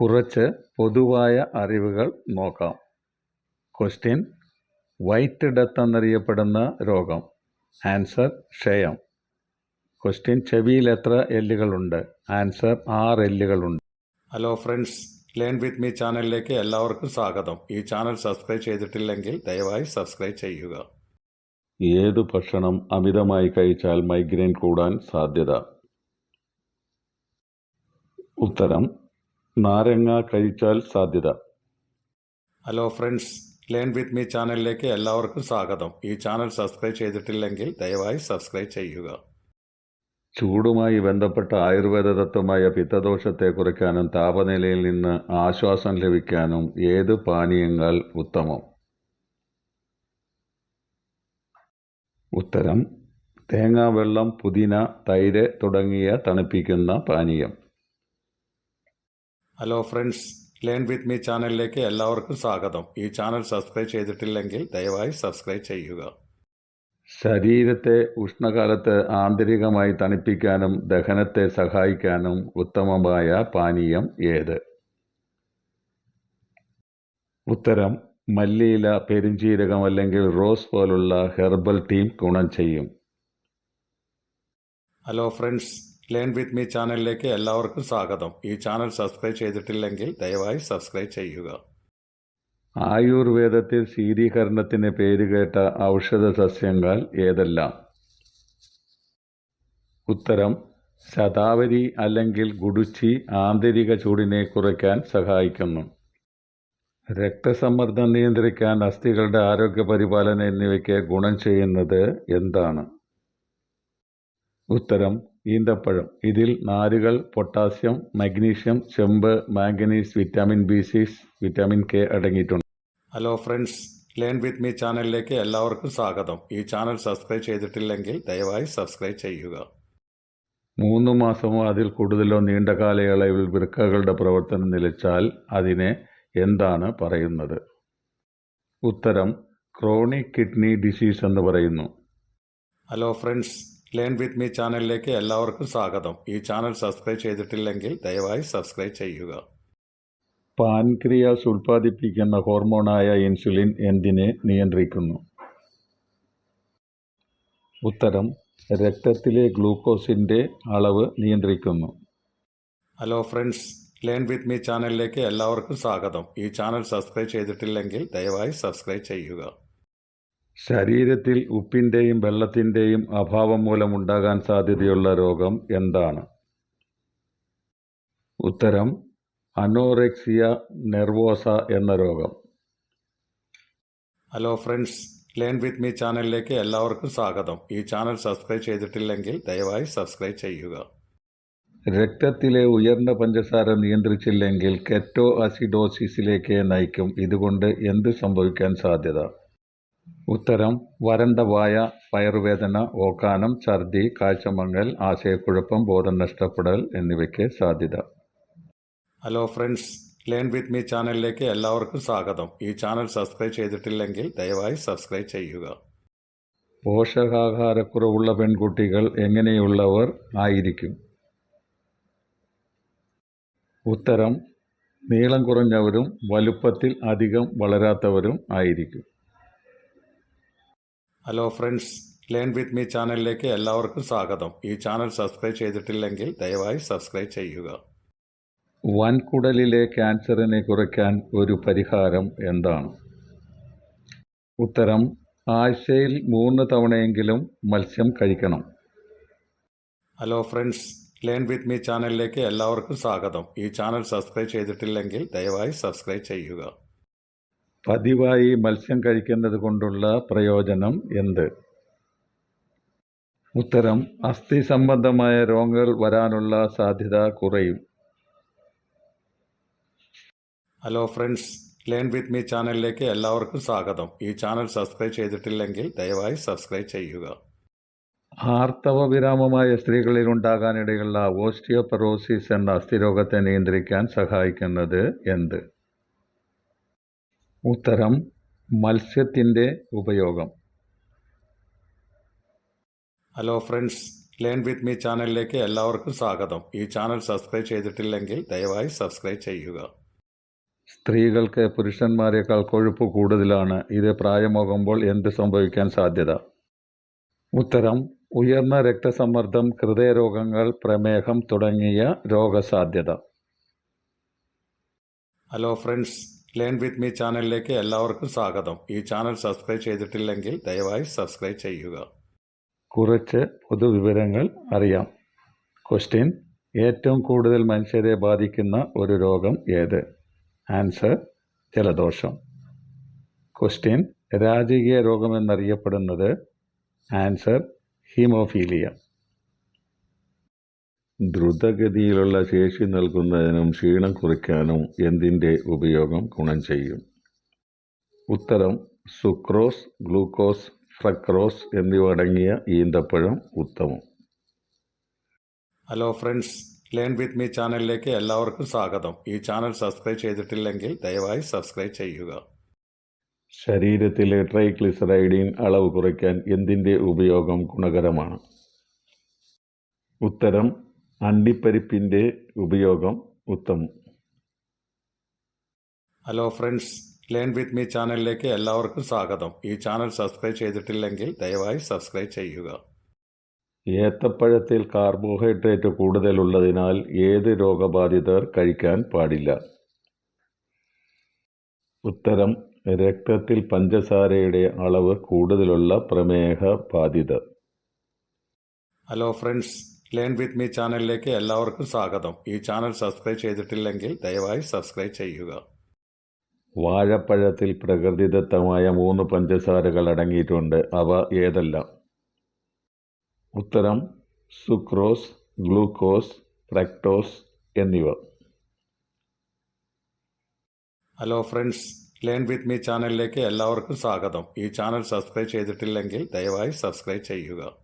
കുറച്ച് പൊതുവായ അറിവുകൾ നോക്കാം. ക്വസ്റ്റ്യൻ വൈറ്റ് ഡെത്ത് എന്നറിയപ്പെടുന്ന രോഗം. ആൻസർ ക്ഷയം. ക്വസ്റ്റ്യൻ ചെവിയിൽ എത്ര എല്ലുകളുണ്ട് ആൻസർ ആറ് എല്ലുകളുണ്ട് hello friends learn with me ചാനലിലേക്ക് എല്ലാവർക്കും സ്വാഗതം. ഈ ചാനൽ സബ്സ്ക്രൈബ് ചെയ്തിട്ടില്ലെങ്കിൽ ദയവായി സബ്സ്ക്രൈബ് ചെയ്യുക. ഏത് ഭക്ഷണം അമിതമായി കഴിച്ചാൽ മൈഗ്രെയിൻ കൂടാൻ സാധ്യത? ഉത്തരം. നാരങ്ങ കഴിച്ചാൽ സാധ്യത. Hello friends learn with me ചാനലിലേക്ക് എല്ലാവർക്കും സ്വാഗതം. ഈ ചാനൽ സബ്സ്ക്രൈബ് ചെയ്തിട്ടില്ലെങ്കിൽ ദയവായി സബ്സ്ക്രൈബ് ചെയ്യുക. ചൂടുമായി ബന്ധപ്പെട്ട ആയുർവേദ തത്വമായ പിത്തദോഷത്തെ കുറയ്ക്കാനും താപനിലയിൽ നിന്ന് ആശ്വാസം ലഭിക്കാനും ഏത് പാനീയങ്ങൾ ഉത്തമം? ഉത്തരം തേങ്ങാവെള്ളം പുതിന തൈര് തുടങ്ങിയ തണുപ്പിക്കുന്ന പാനീയം. Hello friends learn with me ചാനലിലേക്ക് എല്ലാവർക്കും സ്വാഗതം. ഈ ചാനൽ സബ്സ്ക്രൈബ് ചെയ്തിട്ടില്ലെങ്കിൽ ദയവായി സബ്സ്ക്രൈബ് ചെയ്യുക. ശരീരത്തെ ഉഷ്ണകാലത്ത് ആന്തരികമായി തണുപ്പിക്കാനും ദഹനത്തെ സഹായിക്കാനും ഉത്തമമായ പാനീയം ഏത്? ഉത്തരം മല്ലിയില പെരിഞ്ചീരകം അല്ലെങ്കിൽ റോസ് പോലുള്ള ഹെർബൽ ടീം ഗുണം ചെയ്യും. Hello friends learn with me ചാനലിലേക്ക് എല്ലാവർക്കും സ്വാഗതം. ഈ ചാനൽ സബ്സ്ക്രൈബ് ചെയ്തിട്ടില്ലെങ്കിൽ ദയവായി സബ്സ്ക്രൈബ് ചെയ്യുക. ആയുർവേദത്തിൽ ശീതീകരണത്തിന് പേരുകേട്ട ഔഷധ സസ്യങ്ങൾ ഏതെല്ലാം? ഉത്തരം ശതാവരി അല്ലെങ്കിൽ ഗുഡുച്ചി ആന്തരിക ചൂടിനെ കുറയ്ക്കാൻ സഹായിക്കുന്നു. രക്തസമ്മർദ്ദം നിയന്ത്രിക്കാൻ അസ്ഥികളുടെ ആരോഗ്യ പരിപാലനം എന്നിവയ്ക്ക് ഗുണം ചെയ്യുന്നത് എന്താണ്? ഉത്തരം ഈന്തപ്പഴം. ഇതിൽ നാരുകൾ പൊട്ടാസ്യം മഗ്നീഷ്യം ചെമ്പ് manganese vitamin B six vitamin K അടങ്ങിയിട്ടുണ്ട്. Hello friends learn with me ചാനലിലേക്ക് എല്ലാവർക്കും സ്വാഗതം. ഈ ചാനൽ സബ്സ്ക്രൈബ് ചെയ്തിട്ടില്ലെങ്കിൽ ദയവായി സബ്സ്ക്രൈബ് ചെയ്യുക. മൂന്ന് മാസമോ അതിൽ കൂടുതലോ നീണ്ട കാലയളവിൽ വൃക്കകളുടെ പ്രവർത്തനം നിലച്ചാൽ അതിനെ എന്താണ് പറയുന്നത്? ഉത്തരം ക്രോണിക് കിഡ്നി ഡിസീസ് എന്ന് പറയുന്നു. Hello friends learn with me ചാനലിലേക്ക് എല്ലാവർക്കും സ്വാഗതം. ഈ ചാനൽ സബ്സ്ക്രൈബ് ചെയ്തിട്ടില്ലെങ്കിൽ ദയവായി സബ്സ്ക്രൈബ് ചെയ്യുക. പാൻക്രിയാസ് ഉൽപ്പാദിപ്പിക്കുന്ന ഹോർമോണായ ഇൻസുലിൻ എന്തിനെ നിയന്ത്രിക്കുന്നു? ഉത്തരം രക്തത്തിലെ ഗ്ലൂക്കോസിന്റെ അളവ് നിയന്ത്രിക്കുന്നു. Hello friends learn with me ചാനലിലേക്ക് എല്ലാവർക്കും സ്വാഗതം. ഈ ചാനൽ സബ്സ്ക്രൈബ് ചെയ്തിട്ടില്ലെങ്കിൽ ദയവായി സബ്സ്ക്രൈബ് ചെയ്യുക. ശരീരത്തിൽ ഉപ്പിന്റെയും വെള്ളത്തിന്റെയും അഭാവം മൂലമുണ്ടാകാൻ സാധ്യതയുള്ള രോഗം എന്താണ്? ഉത്തരം അനോറെക്സിയ നെർവോസ എന്ന രോഗം. Hello friends learn with me ചാനലിലേക്ക് എല്ലാവർക്കും സ്വാഗതം. ഈ ചാനൽ സബ്സ്ക്രൈബ് ചെയ്തിട്ടില്ലെങ്കിൽ ദയവായി സബ്സ്ക്രൈബ് ചെയ്യുക. രക്തത്തിലെ ഉയർന്ന പഞ്ചസാര നിയന്ത്രിച്ചില്ലെങ്കിൽ കെറ്റോ അസിഡോസിസിലേക്ക് നയിക്കും. ഇതുകൊണ്ട് എന്ത് സംഭവിക്കാൻ സാധ്യത? ഉത്തരം വരണ്ട വായ വയറുവേദന ഓക്കാനം ഛർദി കാഴ്ചമങ്ങൽ ആശയക്കുഴപ്പം ബോധം നഷ്ടപ്പെടൽ എന്നിവയ്ക്ക് സാധ്യത. Hello friends learn with me ചാനലിലേക്ക് എല്ലാവർക്കും സ്വാഗതം. ഈ ചാനൽ സബ്സ്ക്രൈബ് ചെയ്തിട്ടില്ലെങ്കിൽ ദയവായി സബ്സ്ക്രൈബ് ചെയ്യുക. പോഷകാഹാരക്കുറവുള്ള പെൺകുട്ടികൾ എങ്ങനെയുള്ളവർ ആയിരിക്കും? ഉത്തരം നീളം കുറഞ്ഞവരും വലുപ്പത്തിൽ അധികം വളരാത്തവരും ആയിരിക്കും. Hello friends learn with me ചാനലിലേക്ക് എല്ലാവർക്കും സ്വാഗതം. ഈ ചാനൽ സബ്സ്ക്രൈബ് ചെയ്തിട്ടില്ലെങ്കിൽ ദയവായി സബ്സ്ക്രൈബ് ചെയ്യുക. വൻകുടലിലെ ക്യാൻസറിനെ കുറയ്ക്കാൻ ഒരു പരിഹാരം എന്താണ്? ഉത്തരം ആഴ്ചയിൽ മൂന്ന് തവണയെങ്കിലും മത്സ്യം കഴിക്കണം. Hello friends learn with me ചാനലിലേക്ക് എല്ലാവർക്കും സ്വാഗതം. ഈ ചാനൽ സബ്സ്ക്രൈബ് ചെയ്തിട്ടില്ലെങ്കിൽ ദയവായി സബ്സ്ക്രൈബ് ചെയ്യുക. പതിവായി മത്സ്യം കഴിക്കുന്നത് കൊണ്ടുള്ള പ്രയോജനം എന്ത്? ഉത്തരം അസ്ഥി സംബന്ധമായ രോഗങ്ങൾ വരാനുള്ള സാധ്യത കുറയും. Hello friends learn with me ചാനലിലേക്ക് എല്ലാവർക്കും സ്വാഗതം. ഈ ചാനൽ സബ്സ്ക്രൈബ് ചെയ്തിട്ടില്ലെങ്കിൽ ദയവായി സബ്സ്ക്രൈബ് ചെയ്യുക. ആർത്തവ വിരാമമായ സ്ത്രീകളിൽ ഉണ്ടാകാനിടയുള്ള ഓസ്റ്റിയോപെറോസിസ് എന്ന അസ്ഥിരോഗത്തെ നിയന്ത്രിക്കാൻ സഹായിക്കുന്നത് എന്ത്? ഉത്തരം മത്സ്യത്തിന്റെ ഉപയോഗം. Hello friends learn with me ചാനലിലേക്ക് എല്ലാവർക്കും സ്വാഗതം. ഈ ചാനൽ സബ്സ്ക്രൈബ് ചെയ്തിട്ടില്ലെങ്കിൽ ദയവായി സബ്സ്ക്രൈബ് ചെയ്യുക. സ്ത്രീകൾക്ക് പുരുഷന്മാരെക്കാൾ കൊഴുപ്പ് കൂടുതലാണ്. ഇത് പ്രായമാകുമ്പോൾ എന്ത് സംഭവിക്കാൻ സാധ്യത? ഉത്തരം ഉയർന്ന രക്തസമ്മർദ്ദം ഹൃദയരോഗങ്ങൾ പ്രമേഹം തുടങ്ങിയ രോഗസാധ്യത. Hello friends learn with me ചാനലിലേക്ക് എല്ലാവർക്കും സ്വാഗതം. ഈ ചാനൽ സബ്സ്ക്രൈബ് ചെയ്തിട്ടില്ലെങ്കിൽ ദയവായി സബ്സ്ക്രൈബ് ചെയ്യുക. കുറച്ച് പൊതുവിവരങ്ങൾ അറിയാം. ക്വസ്റ്റ്യൻ ഏറ്റവും കൂടുതൽ മനുഷ്യരെ ബാധിക്കുന്ന ഒരു രോഗം ഏത്? ആൻസർ ജലദോഷം. ക്വസ്റ്റ്യൻ രാജകീയ രോഗമെന്നറിയപ്പെടുന്നത്? Answer haemophilia. ദ്രുതഗതിയിലുള്ള ശേഷി നൽകുന്നതിനും ക്ഷീണം കുറയ്ക്കാനും എന്തിന്റെ ഉപയോഗം ഗുണം ചെയ്യും? ഉത്തരം സുക്രോസ് ഗ്ലൂക്കോസ് ഫ്രക്രോസ് എന്നിവ അടങ്ങിയ ഈന്തപ്പഴം ഉത്തമം. Hello friends learn with me ചാനലിലേക്ക് എല്ലാവർക്കും സ്വാഗതം. ഈ ചാനൽ സബ്സ്ക്രൈബ് ചെയ്തിട്ടില്ലെങ്കിൽ ദയവായി സബ്സ്ക്രൈബ് ചെയ്യുക. ശരീരത്തിലെ ട്രൈഗ്ലിസറൈഡിൻ അളവ് കുറയ്ക്കാൻ എന്തിന്റെ ഉപയോഗം ഗുണകരമാണ്? ഉത്തരം അണ്ടിപ്പരിപ്പിന്റെ ഉപയോഗം ഉത്തമം. Hello friends learn with me ചാനലിലേക്ക് എല്ലാവർക്കും സ്വാഗതം. ഈ ചാനൽ സബ്സ്ക്രൈബ് ചെയ്തിട്ടില്ലെങ്കിൽ ദയവായി സബ്സ്ക്രൈബ് ചെയ്യുക. ഏത്തപ്പഴത്തിൽ കാർബോഹൈഡ്രേറ്റ് കൂടുതലുള്ളതിനാൽ ഏത് രോഗബാധിതർ കഴിക്കാൻ പാടില്ല? ഉത്തരം രക്തത്തിൽ പഞ്ചസാരയുടെ അളവ് കൂടുതലുള്ള പ്രമേഹ ബാധിതർ hello friends learn with me ചാനലിലേക്ക് എല്ലാവർക്കും സ്വാഗതം. ഈ ചാനൽ സബ്സ്ക്രൈബ് ചെയ്തിട്ടില്ലെങ്കിൽ ദയവായി സബ്സ്ക്രൈബ് ചെയ്യുക. വാഴപ്പഴത്തിൽ പ്രകൃതിദത്തമായ മൂന്ന് പഞ്ചസാരകൾ അടങ്ങിയിട്ടുണ്ട്. അവ ഏതെല്ലാം? ഉത്തരം സുക്രോസ് ഗ്ലൂക്കോസ് ഫ്രക്ടോസ് എന്നിവ. Hello friends learn with me ചാനലിലേക്ക് എല്ലാവർക്കും സ്വാഗതം. ഈ ചാനൽ സബ്സ്ക്രൈബ് ചെയ്തിട്ടില്ലെങ്കിൽ ദയവായി സബ്സ്ക്രൈബ് ചെയ്യുക.